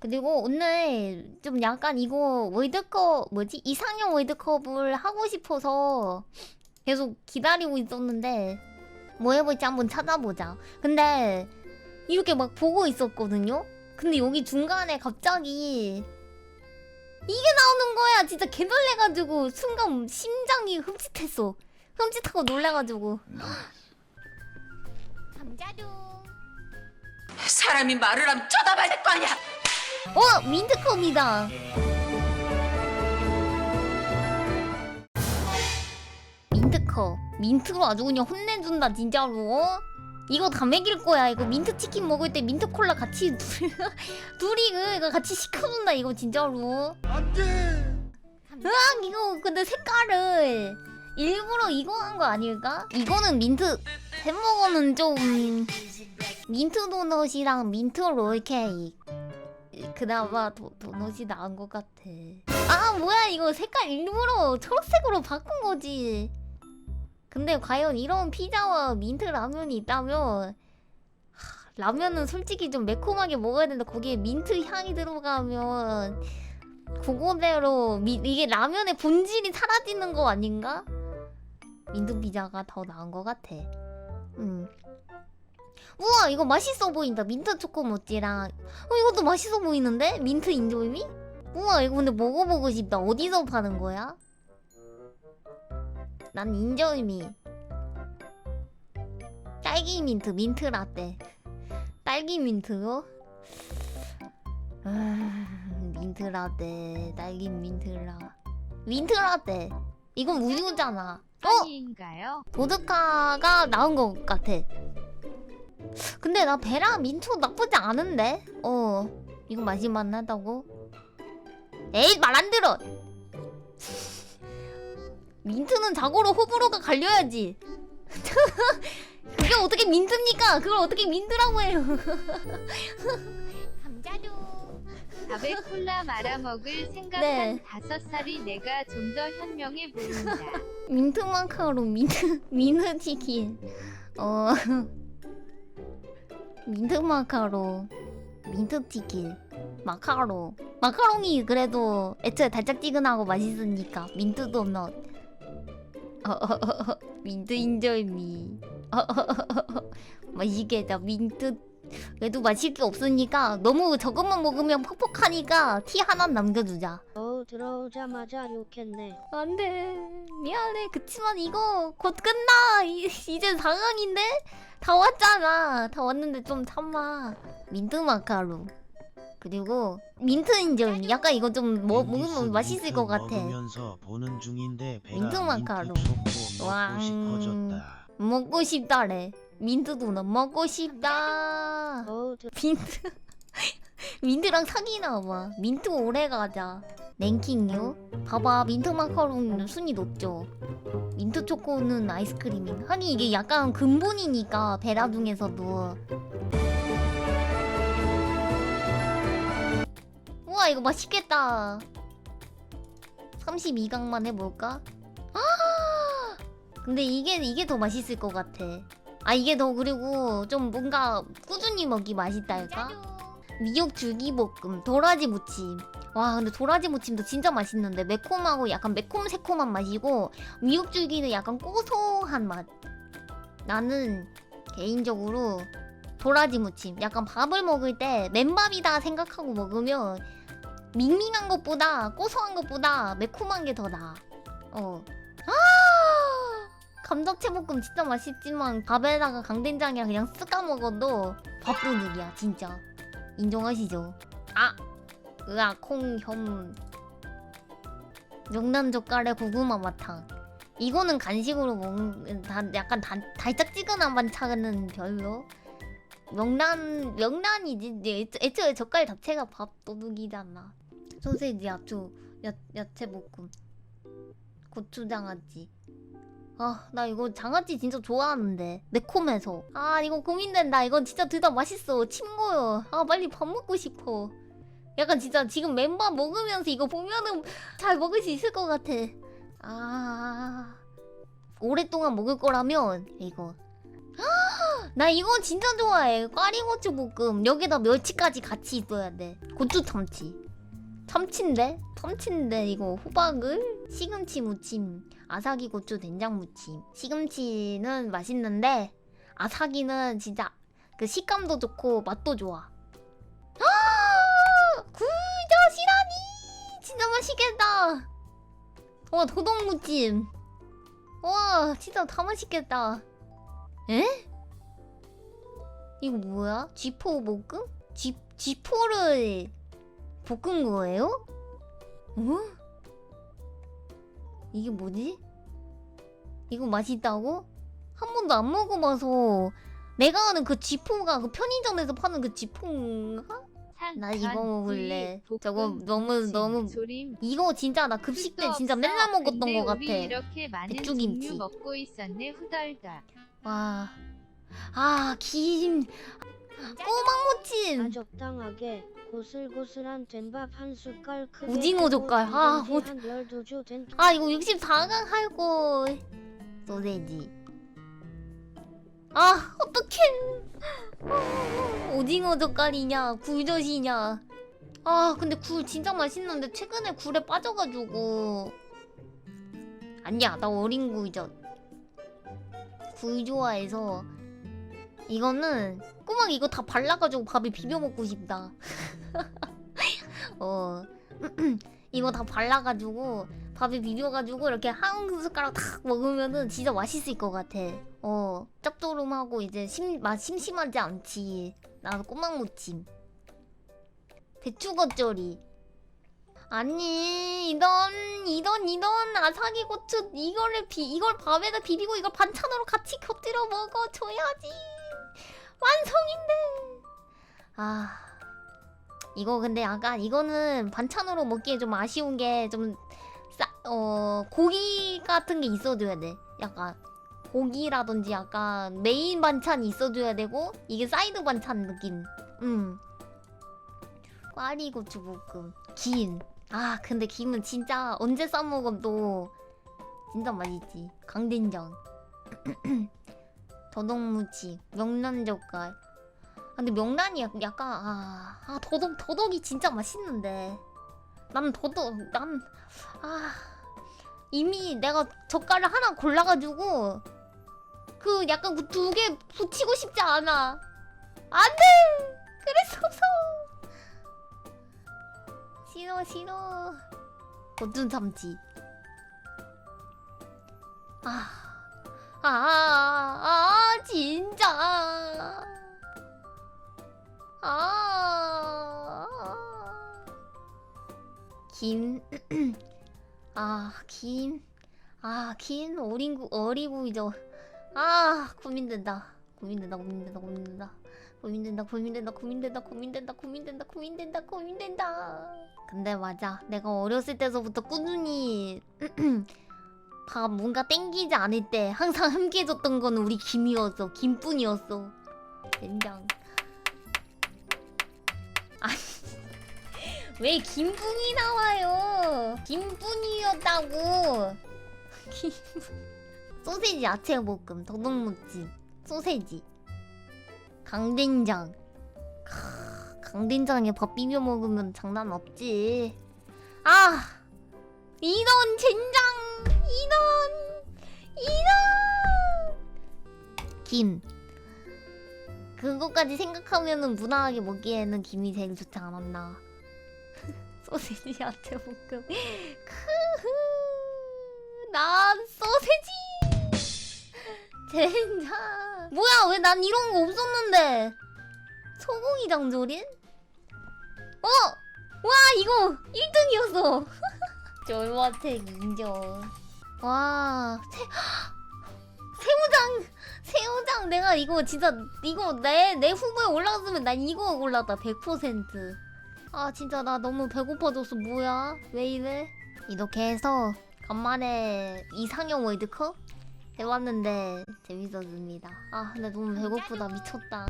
그리고 오늘 좀 약간 이거 월드컵 뭐지 이상형 월드컵을 하고 싶어서 계속 기다리고 있었는데 뭐 해볼지 한번 찾아보자. 근데 이렇게 막 보고 있었거든요. 근데 여기 중간에 갑자기 이게 나오는 거야. 진짜 개놀래가지고 순간 심장이 흠칫했어. 흠칫하고 놀래가지고. 감자도. 사람이 말을 하면 쳐다봐야 될 거 아니야. 어 민트컵이다. 민트컵. 민트로 아주 그냥 혼내준다 진짜로. 어? 이거 다 먹일 거야. 이거 민트 치킨 먹을 때 민트 콜라 같이 둘이 그 이거 같이 시켜준다 이거 진짜로. 으악 이거 근데 색깔을 일부러 이거 한 거 아닐까? 이거는 민트 햄버거는 좀 민트 도넛이랑 민트 롤케이크 그나마 도, 도넛이 나은 것 같아. 아 뭐야 이거 색깔 일부러 초록색으로 바꾼 거지. 근데 과연 이런 피자와 민트 라면이 있다면 하, 라면은 솔직히 좀 매콤하게 먹어야 되는데 거기에 민트 향이 들어가면 그거대로 미, 이게 라면의 본질이 사라지는 거 아닌가? 민트 피자가 더 나은 것 같아. 음. 우와 이거 맛있어 보인다 민트 초코 모찌랑 어 이것도 맛있어 보이는데 민트 인절미? 우와 이거 근데 먹어보고 싶다 어디서 파는 거야? 난 인절미 딸기 민트 민트 라떼 딸기 민트요? 아, 민트 라떼 딸기 민트 라 민트 라떼 이건 우유잖아 어? 아니인가요? 보드카가 나은 것 같아. 근데 나 베라 민초 나쁘지 않은데? 어, 이거 마실만 하다고? 에이, 말 안 들어! 민트는 자고로 호불호가 갈려야지. 그게 어떻게 민트입니까? 그걸 어떻게 민트라고 해요? 감자도. 밥에 콜라 말아 먹을 생각한 네. 다섯 살이 내가 좀 더 현명해 보인다. 민트 마카롱, 민트, 민트 치킨. 어. 민트 마카롱, 민트 치킨, 마카롱. 마카롱이 그래도 애초에 달짝지근하고 맛있으니까. 민트 도넛. 민트 인절미. 맛있겠다. 민트. 그래도 마실 게 없으니까 너무 저것만 먹으면 퍽퍽하니까 티 하나 남겨주자. 어 들어오자마자 욕했네. 안돼 미안해 그치만 이거 곧 끝나 이, 이제 4강인데 다 왔잖아 다 왔는데 좀 참아 민트 마카롱 그리고 민트 인절 약간 이거 좀 뭐, 먹으면 맛있을 것 같아 먹으면서 보는 중인데 배가 민트 마카롱. 민트 왕. 초코 먹고 싶어졌다. 먹고 싶다래 민트 도넛 먹고 싶다. 어 들... 민트. 민트랑 사귀나 봐. 민트 오래 가자. 랭킹요? 봐봐 민트 마카롱 순위 높죠? 민트 초코는 아이스크림인 하긴 이게 약간 근본이니까 베라 중에서도. 우와 이거 맛있겠다. 32강만 해볼까? 아! 근데 이게 이게 더 맛있을 것 같아 아 이게 더 그리고 좀 뭔가 꾸준히 먹기 맛있달까? 미역 줄기볶음 도라지 무침 와 근데 도라지 무침도 진짜 맛있는데 매콤하고 약간 매콤 새콤한 맛이고 미역 줄기는 약간 고소한 맛 나는 개인적으로 도라지 무침 약간 밥을 먹을 때 맨밥이다 생각하고 먹으면 밍밍한 것보다 고소한 것보다 매콤한 게 더 나아 어 아! 감자채볶음 진짜 맛있지만 밥에다가 강된장이랑 그냥 쓱까 먹어도 밥도둑이야 진짜. 인정하시죠? 아! 으아 콩혐. 명란젓갈에 고구마 마탕. 이거는 간식으로 먹는 다 약간 다, 달짝지근한 반찬은 별로. 명란 명란이지. 애초에 젓갈 자체가 밥도둑이잖아. 소세지 야채 야, 야채 볶음. 고추장아찌 아 나 이거 장아찌 진짜 좋아하는데 매콤해서 아 이거 고민된다 이거 진짜 둘 다 맛있어 친구요 아 빨리 밥 먹고 싶어 약간 진짜 지금 맨밥 먹으면서 이거 보면은 잘 먹을 수 있을 것 같아 아 오랫동안 먹을 거라면 이거 나 이거 진짜 좋아해. 꽈리고추 볶음. 여기다 멸치까지 같이 있어야 돼. 고추 참치. 참치인데? 참치인데 이거 호박을 시금치 무침. 아사기 고추 된장 무침. 시금치는 맛있는데 아사기는 진짜 그 식감도 좋고 맛도 좋아. 아! 굴젓이라니! 진짜 맛있겠다. 와 도덕 무침. 와 진짜 다 맛있겠다. 에? 이거 뭐야? 쥐포 볶음? 쥐 쥐포를 볶은 거예요? 어? 이게 뭐지? 이거 맛있다고? 한 번도 안 먹어봐서 내가 아는 그 쥐포가 그 편의점에서 파는 그 쥐포인가? 나 이거 먹을래. 저거 너무 너무. 이거 진짜 나 급식 때 진짜 맨날 먹었던 거 같아. 종류 먹고 있었네 후덜덜. 와. 아, 김. 꼬막무침. 아 적당하게 고슬고슬한 된밥 한 숟갈 크게 오징어 젓갈. 아, 기름기 오- 한 12주 된 아, 이거 64강 할걸. 소세지. 아, 어떡해. 오징어 젓갈이냐, 굴젓이냐. 아, 근데 굴 진짜 맛있는데 최근에 굴에 빠져가지고. 아니야, 나 어린 굴젓. 굴 좋아해서. 이거는 꼬막 이거 다 발라가지고 밥에 비벼 먹고 싶다. 어. 이거 다 발라가지고 밥에 비벼가지고 이렇게 한 숟가락 탁 먹으면은 진짜 맛있을 것 같아. 어, 짭조름하고 이제 심, 맛 심심하지 않지. 나도 꼬막 무침. 배추 겉절이. 아니 이런 이런 이런 아사기 고추 이거를 비 이걸 밥에다 비비고 이걸 반찬으로 같이 곁들여 먹어 줘야지 완성인데 아 이거 근데 약간 이거는 반찬으로 먹기에 좀 아쉬운 게좀 싸, 어, 고기 같은 게 있어줘야 돼. 약간 고기라든지 약간 메인 반찬이 있어줘야 되고 이게 사이드 반찬 느낌. 음. 꽈리고추 볶음. 김. 아 근데 김은 진짜 언제 싸 먹어도 진짜 맛있지. 강된장. 더덕무치, 명란젓갈. 아, 근데 명란이 약- 약간 아, 아 더덕 더덕이 진짜 맛있는데. 난 더덕 난 아 이미 내가 젓갈을 하나 골라가지고 그 약간 그 두 개 붙이고 싶지 않아. 안돼! 그랬어서. 싫어 싫어. 고준 참치 아 아, 아, 아, 진짜. 아. 김. 아, 김. 아, 김 어린구 어리구이죠. 아, 고민된다. 고민된다. 고민된다. 고민된다. 고민된다. 고민된다. 고민된다. 고민된다. 고민된다. 고민된다. 고민된다. 근데 맞아. 내가 어렸을 때서부터 꾸준히 밥 뭔가 땡기지 않을 때 항상 함께해줬던 거는 우리 김이었어. 김뿐이었어. 된장. 아니 왜 김뿐이 나와요? 김뿐이었다고. 김... 소세지 야채 볶음, 더덕무침, 소세지, 강된장. 크, 강된장에 밥 비벼 먹으면 장난 없지. 아, 이런 젠장, 이런, 이런. 김. 그거까지 생각하면은 무난하게 먹기에는 김이 제일 좋지 않았나. 소세지 야채 볶음. 크흐. 난 소세지. 젠장. 뭐야 왜 난 이런 거 없었는데. 소고기 장조림? 어! 와 이거 1등이었어. 절마택 인정. 와 새, 새우장 새우장 내가 이거 진짜 이거 내 내 후보에 올라갔으면 난 이거 골랐다 100%. 아 진짜 나 너무 배고파졌어 뭐야 왜 이래? 이렇게 해서 간만에 이상형 월드컵 해봤는데 재밌었습니다. 아 근데 너무 배고프다 미쳤다.